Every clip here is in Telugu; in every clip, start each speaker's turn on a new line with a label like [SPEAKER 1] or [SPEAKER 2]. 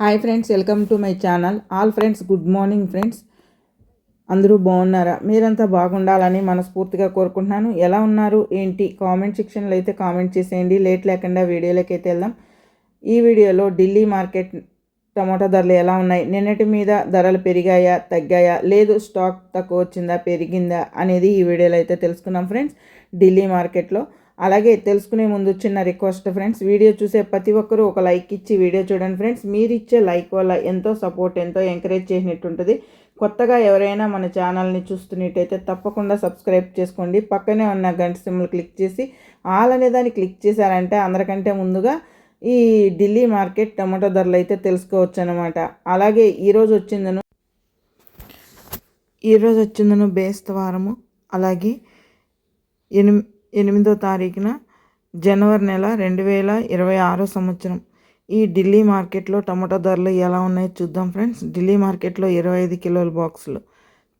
[SPEAKER 1] Hi friends welcome to my channel all friends good morning friends అందరూ బాగున్నారా? మీరంతా బాగుండాలని మనస్ఫూర్తిగా కోరుకుంటున్నాను. ఎలా ఉన్నారు? ఏంటి? కామెంట్ సెక్షన్లో అయితే కామెంట్ చేసేయండి. లేట్ లేకుండా వీడియోలోకి అయితే వెళ్దాం. ఈ వీడియోలో ఢిల్లీ మార్కెట్ టమాటా ధరలు ఎలా ఉన్నాయి? నిన్నటి మీద ధరలు పెరిగాయా? తగ్గాయా? లేదు స్టాక్ తక్కువ వచ్చిందా? పెరిగిందా? అనేది ఈ వీడియోలో అయితే తెలుసుకున్నాం ఫ్రెండ్స్ ఢిల్లీ మార్కెట్లో అలాగే తెలుసుకునే ముందు చిన్న రిక్వెస్ట్ ఫ్రెండ్స్ వీడియో చూసే ప్రతి ఒక్కరూ ఒక లైక్ ఇచ్చి వీడియో చూడండి ఫ్రెండ్స్. మీరు ఇచ్చే లైక్ వల్ల ఎంతో సపోర్ట్ ఎంతో ఎంకరేజ్ చేసినట్టు ఉంటుంది కొత్తగా ఎవరైనా మన ఛానల్ని చూస్తున్నట్టయితే తప్పకుండా సబ్స్క్రైబ్ చేసుకోండి. పక్కనే ఉన్న గంట సిమ్లు క్లిక్ చేసి ఆల్ అనే దాన్ని క్లిక్ చేశారంటే అందరికంటే ముందుగా ఈ ఢిల్లీ మార్కెట్ టమాటో ధరలు అయితే తెలుసుకోవచ్చు అనమాట అలాగే ఈరోజు వచ్చిందను ఈరోజు వచ్చిందను బేస్తవారము. అలాగే ఎనిమి ఎనిమిదో తారీఖున జనవరి నెల రెండు వేల ఇరవై ఆరో సంవత్సరం. ఈ ఢిల్లీ మార్కెట్లో టమాటో ధరలు ఎలా ఉన్నాయో చూద్దాం ఫ్రెండ్స్. ఢిల్లీ మార్కెట్లో ఇరవై ఐదు కిలోల బాక్సులు.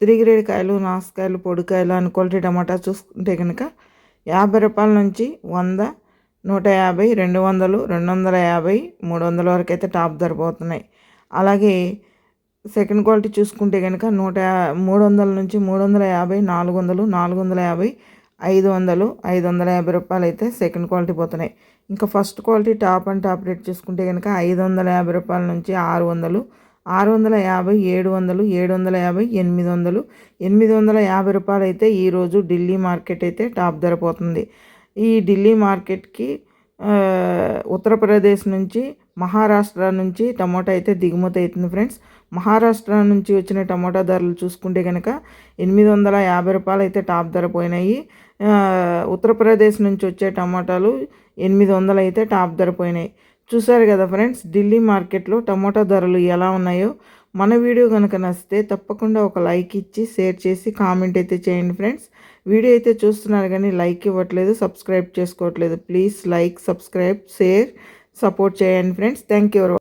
[SPEAKER 1] తిరిగిరేడు కాయలు నాసుకాయలు పొడికాయలు అని క్వాలిటీ టమాటా చూసుకుంటే కనుక యాభై రూపాయల నుంచి వంద నూట యాభై రెండు వందలు రెండు వందల యాభై మూడు వందల వరకు అయితే టాప్ ధర పోతున్నాయి. అలాగే సెకండ్ క్వాలిటీ చూసుకుంటే కనుక నూట మూడు వందల నుంచి మూడు వందల యాభై నాలుగు వందలు నాలుగు వందల యాభై ఐదు వందలు ఐదు వందల యాభై రూపాయలు అయితే సెకండ్ క్వాలిటీ పోతున్నాయి. ఇంకా first quality top and top rate చూసుకుంటే కనుక ఐదు వందల యాభై రూపాయల నుంచి ఆరు వందలు ఆరు వందల యాభై ఏడు వందలు ఏడు వందల యాభై ఎనిమిది వందలు. ఎనిమిది వందల యాభై రూపాయలు అయితే ఈరోజు ఢిల్లీ మార్కెట్ అయితే టాప్ ధర పోతుంది. ఈ ఢిల్లీ మార్కెట్కి ఉత్తరప్రదేశ్ నుంచి మహారాష్ట్ర నుంచి టమాటా అయితే దిగుమతి అవుతుంది ఫ్రెండ్స్. మహారాష్ట్ర నుంచి వచ్చిన టమాటా ధరలు చూసుకుంటే కనుక ఎనిమిది వందల యాభై రూపాయలు అయితే టాప్ ధర పోయినాయి. ఉత్తరప్రదేశ్ నుంచి వచ్చే టమాటాలు ఎనిమిది వందలు అయితే టాప్ ధర పోయినాయి. చూసారు కదా ఫ్రెండ్స్ ఢిల్లీ మార్కెట్లో టమాటా ధరలు ఎలా ఉన్నాయో? మన వీడియో కనుక నచ్చితే తప్పకుండా ఒక లైక్ ఇచ్చి షేర్ చేసి కామెంట్ అయితే చేయండి ఫ్రెండ్స్. వీడియో అయితే చూస్తున్నారు కానీ లైక్ ఇవ్వట్లేదు సబ్స్క్రైబ్ చేసుకోవట్లేదు. Please like subscribe share. Support చేయండి ఫ్రెండ్స్. Thank you